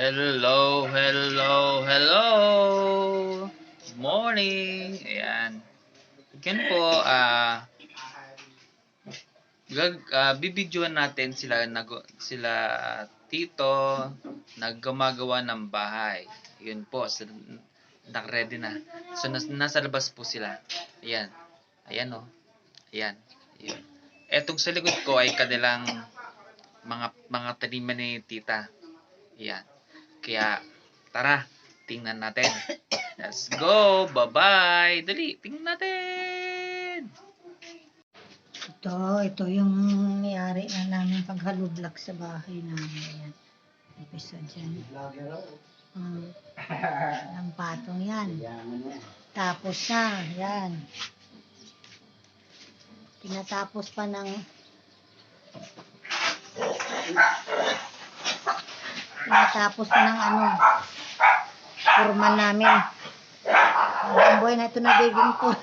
Hello, hello, hello. Morning. Ayan. Yan po, ah, gag, ah, bibidyoan natin sila, nag, sila tito, naggumagawa ng bahay. Yun po, sila, nag-ready na. So, nas, nasa labas po sila. Ayan. Ayan o. Ayan. Ayan. Etong sa likod ko ay kanilang mga mga taniman ni tita. Ayan. Kaya, tara, tingnan natin. Let's go! Bye-bye! Dali, tingnan natin! Ito, ito yung nangyari na namin paghalublak sa bahay namin. Yan. Umpisa dyan. Um, ng patong yan. Tapos na, yan. Tinatapos pa ng tinatapos pa ng ano kurman namin. Ang buhay na ito nagiging po.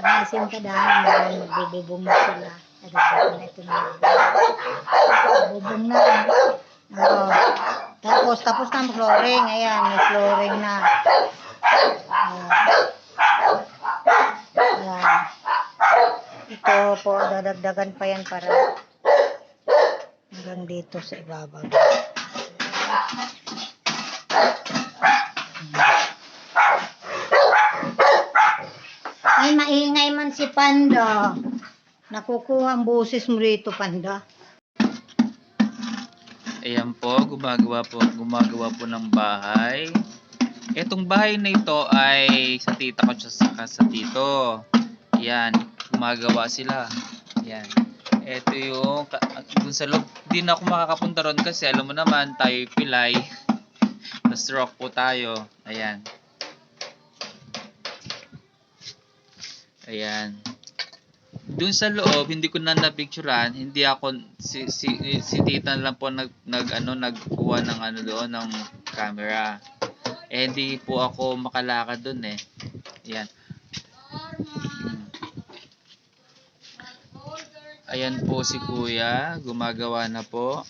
Pag-asim ka dahil magbububong na sila. Nagagawin na ito na. Bubong na. Oo. Tapos, tapos na ang flooring. Ayan, may flooring na. Oo. Ayan. Ito po, dadagdagan pa yan para hanggang dito sa ibabaw. Ay, maingay man si Panda. Nakukuha ang boses mo rito, Panda. Ayan po, gumagawa po, gumagawa po ng bahay. Etong bahay na ito ay sa tita ko sa, sa tito. Ayan, gumagawa sila. Ayan. Ito yung, dun sa loob, di na ako makakapunta ron kasi alam mo naman, tayo pilay. Na-stroke po tayo. Ayan. Ayan. Doon sa loob, hindi ko na napicturean, hindi ako si si si Tita lang po nag nag ano nagkuha ng ano doon ng camera. Eh hindi po ako makalakad doon eh. Ayan. Ayan po si Kuya, gumagawa na po.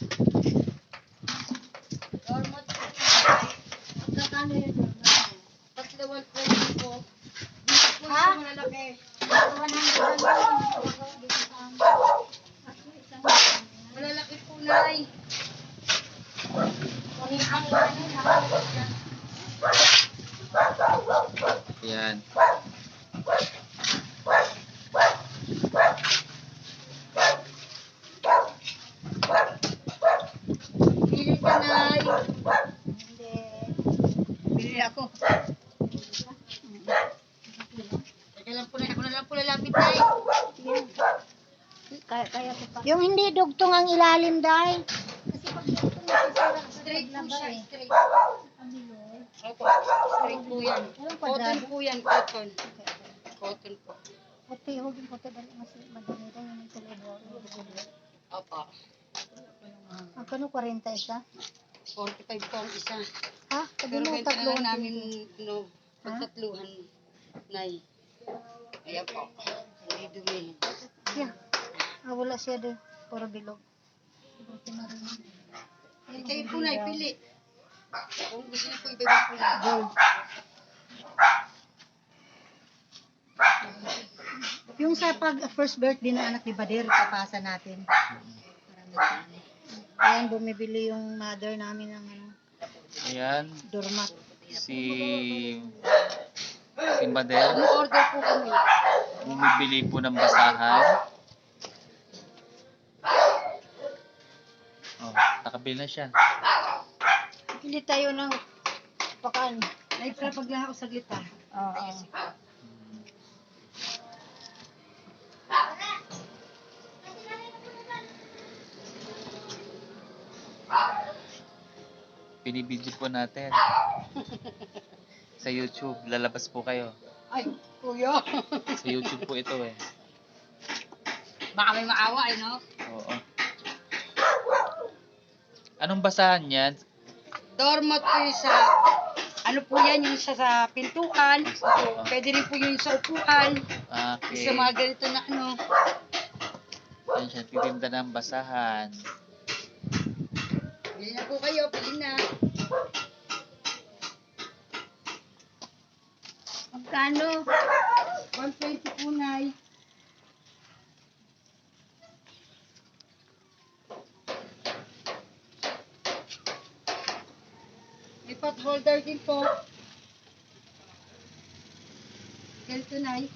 Malalaki po, Nay. Ayan. Pili ka, Nay. Hindi. Pili ako. Teka lang po, Nay. Ako na lang po lalapit, Nay. Kaya, kaya ko pa. Yung hindi dugtong ang ilalim, dahil. Kasi pag dugtong Straight po siya, eh. straight. Opo, straight po yan. Anong Cotton kwadrado? po yan, cotton. Cotton po. Puti, huwag yung puti. Dali mas madami rin yung tulobo. Opo. Ang kano 40 isa? 45 po ang isa. Ha? Sabi Pero mo benta na tatlo lang namin, no, Ha? pagtatluhan, Nay. Ayan po. Hindi dumi. Yeah. Ah, wala siya doon. Puro bilog. Ay, kayo po, Nay, pili. Kung gusto niyo po, iba-iba po na. Gold. Yung sa pag first birthday ng anak ni Badir, papasa natin. Ayan, bumibili yung mother namin ng ano, Ayan. doormat. Si si Madel order po kami. bumibili po ng basahan. Oh, nakabili na siya. Hindi tayo ng pakaan. Nay, para paglaha ko saglit ha. Oo. Binibidyo po natin. Sa YouTube, lalabas po kayo. Ay, kuya. Sa YouTube po ito eh. Baka may maawa, eh, no? Oo. Anong basahan yan? Yung sa, ano po yan, yung sa, sa pintuan. Pwede rin po yung sa upuan. Okay. Sa mga ganito na ano. Yan siya, titinda ng basahan. Bili na po kayo, bili na. Magkano? 120 po, Nay. May pot holder din po. Ganito, Nay.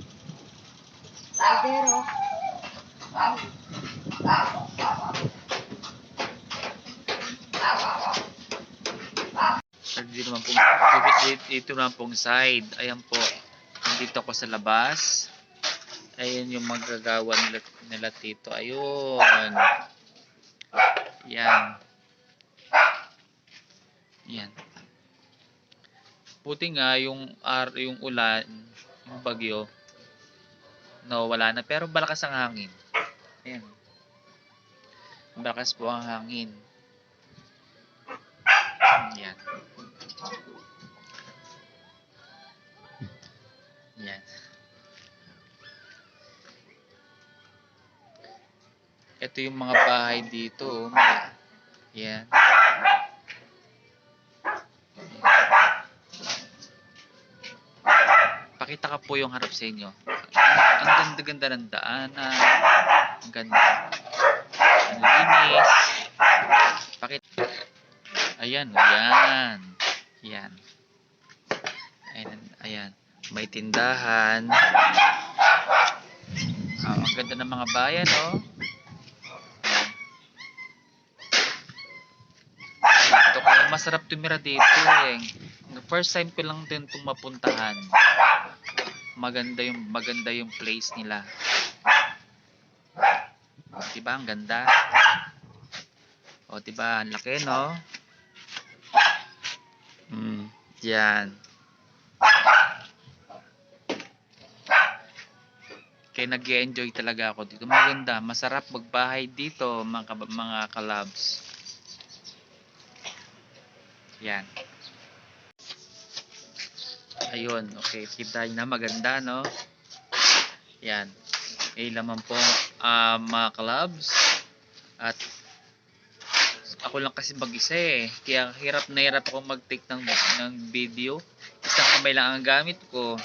Caldero. At dito naman pong, dito, dito naman pong side. Ayan po. Nandito ako sa labas. Ayan yung magagawa nila, nila tito. Ayun. Yan. Yan. Buti nga yung ar yung ulan, yung bagyo. No, wala na pero malakas ang hangin. Ayan. Malakas po ang hangin. Yan. Yan. Ito yung mga bahay dito. oh. Yan. Pakita ka po yung harap sa inyo. Ang ganda-ganda ng daanan. Ang ganda. Ang linis. Pakita. Ayan, ayan. Ayan. Ayan, ayan. May tindahan. Ah, ang ganda ng mga bayan, oh. Dito ko, masarap tumira dito, eh. First time ko lang din itong mapuntahan. Maganda yung, maganda yung place nila. Diba, ang ganda? O, diba, ang laki, no? Mm, yan. Kaya nag enjoy talaga ako dito. Maganda, masarap magbahay dito, mga, mga kalabs. Yan. Ayun, okay. Kita na maganda, no? Yan. Eh, laman po, ah, mga kalabs. At ako lang kasi mag-isa eh. Kaya hirap na hirap ako mag-take ng, ng video. Isang kamay lang ang gamit ko.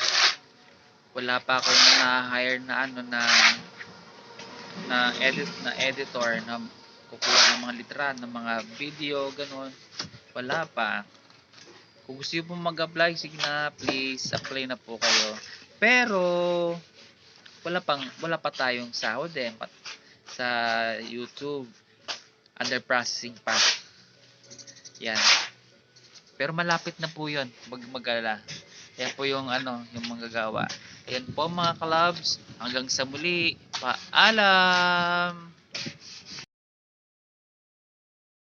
Wala pa ako na-hire na ano na na edit na editor na kukuha ng mga litra ng mga video ganun. Wala pa. Kung gusto niyo mag-apply, sige na, please, apply na po kayo. Pero wala pang wala pa tayong sahod eh sa YouTube under processing pa. Yan. Pero malapit na po 'yon. Mag magala. Yan po yung ano, yung manggagawa. Yan po mga clubs. Hanggang sa muli. Paalam!